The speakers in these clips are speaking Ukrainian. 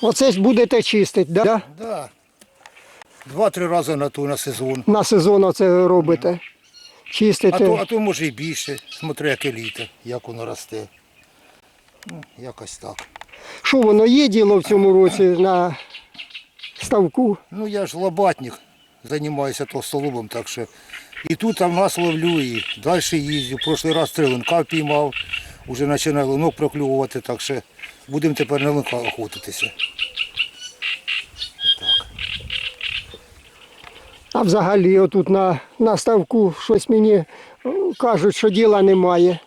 Оце ж будете чистити, да? Да. Два-три рази на ту на сезон. На сезон оце робите. А Чистите. то, а то може і більше. Смотри, яке літо, як воно росте. Ну, якось так. Що воно є діло в цьому році на ставку? Ну я ж лобатник, займаюся толстолобом, так що і тут а в нас ловлю, і далі їздю. Прошлий раз три линка піймав, вже починаю линок проклювати, так що будемо тепер на линка охотитися. А взагалі отут на, на ставку щось мені е, кажуть, що діла немає.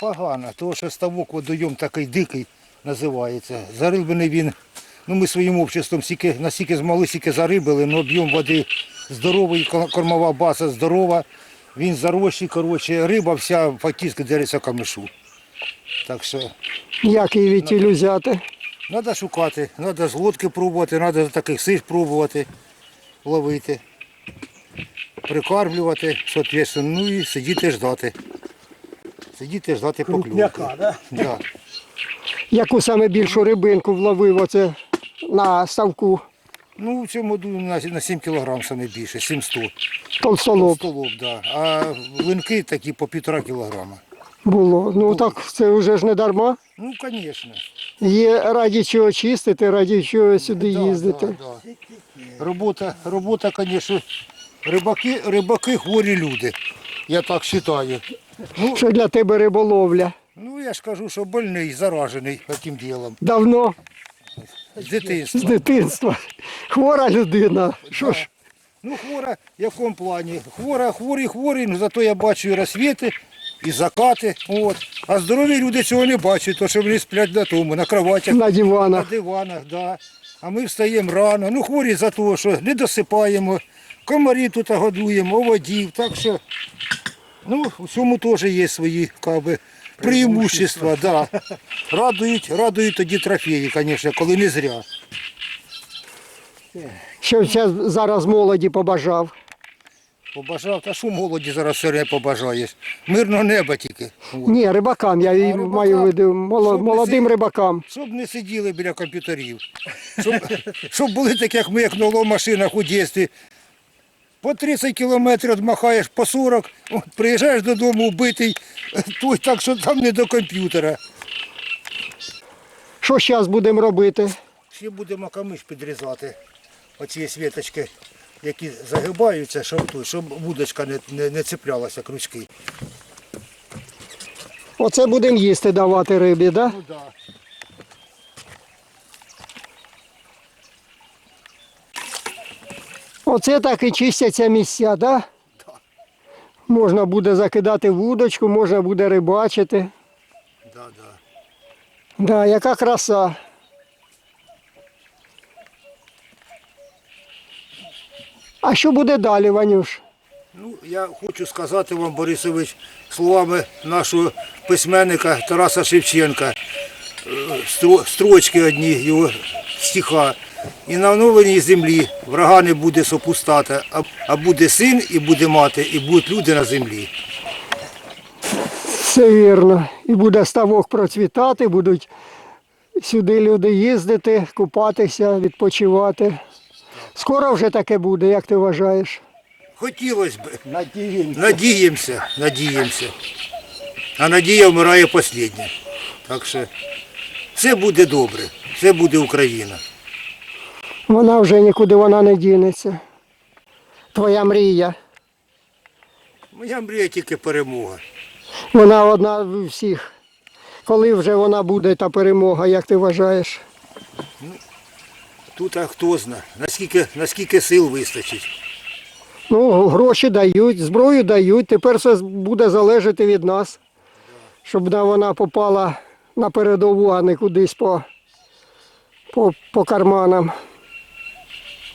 Погано, тому що ставок водойом такий дикий називається. Зарибаний він, ну ми своїм обществом стільки, настільки змогли, стільки зарибили, але об'єм води здоровий, кормова база здорова, він зарощий, коротше, риба вся фактично дереться камешу. Так що Як її від тілю взяти? треба шукати, треба з лодки пробувати, треба з таких сиш пробувати, ловити, прикармлювати, соответственно, ну і сидіти ждати. Сидіти ждати покльовки. Крупняка, да? Да. Яку саме більшу рибинку вловив оце на ставку Ну, в цьому году на, на 7 кілограм саме більше, 700. толстолоб Столоб, да. А линки такі по півтора кілограма. Було? Ну так це вже ж не дарма. Ну, звісно. Є раді чого чистити, раді чого сюди їздити. Да, да. Робота, робота, звісно, рибаки, рибаки хворі люди. Я так вважаю. Ну, Що для тебе риболовля? ну, я ж кажу, що больний, заражений цим ділом. Давно З з дитинства. дитинства. Хвора людина. Що ж, Ну, хвора, в якому плані? Хвора, хворий, хворий, ну зато я бачу і розсвіти, і закати. От. А здорові люди цього не бачать, то що вони сплять на тому, на кроватях, на на диванах. диванах, да. А ми встаємо рано. Ну, хворі за те, що не досипаємо, комарі тут годуємо, оводів. Так що, ну, у цьому теж є свої как би, преимущества. Да. Радують, радують тоді трофеї, звісно, коли не зря. Що зараз молоді побажав. Побажав, та що молоді зараз все не побажаєш. Мирного неба тільки. Ні, рибакам, я і рибакам? маю в виду моло- Щоб не молодим рибакам. Щоб не сиділи біля комп'ютерів. Щоб, щоб були такі, як ми, як на машинах у дитинстві. По 30 кілометрів відмахаєш, по 40, от, приїжджаєш додому вбитий, той так, що там не до комп'ютера. Що зараз будемо робити? Ще будемо камиш підрізати. Оці світочки, які загибаються, щоб, тут, щоб вудочка не, не, не цеплялася крючки. Оце будемо їсти давати рибі, да? Ну да. Оце так і чистяться місця, да? Можна буде закидати вудочку, можна буде рибачити. Да, да. Да, яка краса. А що буде далі, Ванюш? Ну, я хочу сказати вам, Борисович, словами нашого письменника Тараса Шевченка, е, строчки одні його стиха. І на оновленій землі врага не буде сопустати, а- а буде син, і буде мати, і будуть люди на землі. Все вірно. І буде ставок процвітати, будуть сюди люди їздити, купатися, відпочивати. Скоро вже таке буде, як ти вважаєш? Хотілося б. Надіємося. Надіємося, надіємося. А надія вмирає остання. Так що все буде добре, все буде Україна. Вона вже нікуди вона не дінеться. Твоя мрія. Моя мрія тільки перемога. Вона одна в всіх. Коли вже вона буде та перемога, як ти вважаєш? Тут а хто знає, наскільки, наскільки сил вистачить. Ну, гроші дають, зброю дають. Тепер все буде залежати від нас, щоб вона попала на передову, а не кудись по, по, по карманам.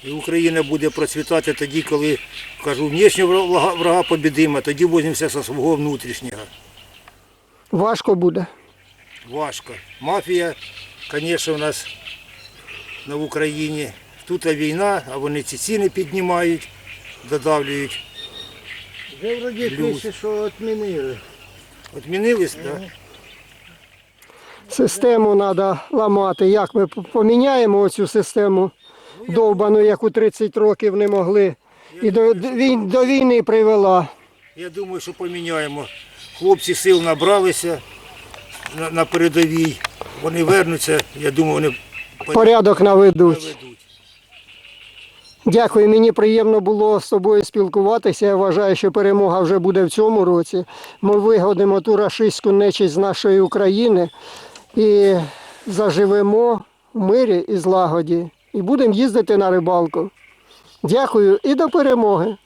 І Україна буде процвітати тоді, коли кажу, внешнього врага, врага побідима, тоді возьмемося зі свого внутрішнього. Важко буде. Важко. Мафія, звісно, у нас на Україні. Тут війна, а вони ці ціни піднімають, додавлюють. Вже вроді пише, що відмінили. Отмінились, так? Систему треба ламати. Як ми поміняємо цю систему довбану, яку 30 років не могли. І до, до, до війни привела. Я думаю, що поміняємо. Хлопці сил набралися на, на передовій. Вони вернуться, я думаю, вони Порядок наведуть. Дякую, мені приємно було з тобою спілкуватися. Я вважаю, що перемога вже буде в цьому році. Ми вигодимо ту рашистську нечість з нашої України і заживемо в мирі і злагоді. І будемо їздити на рибалку. Дякую і до перемоги.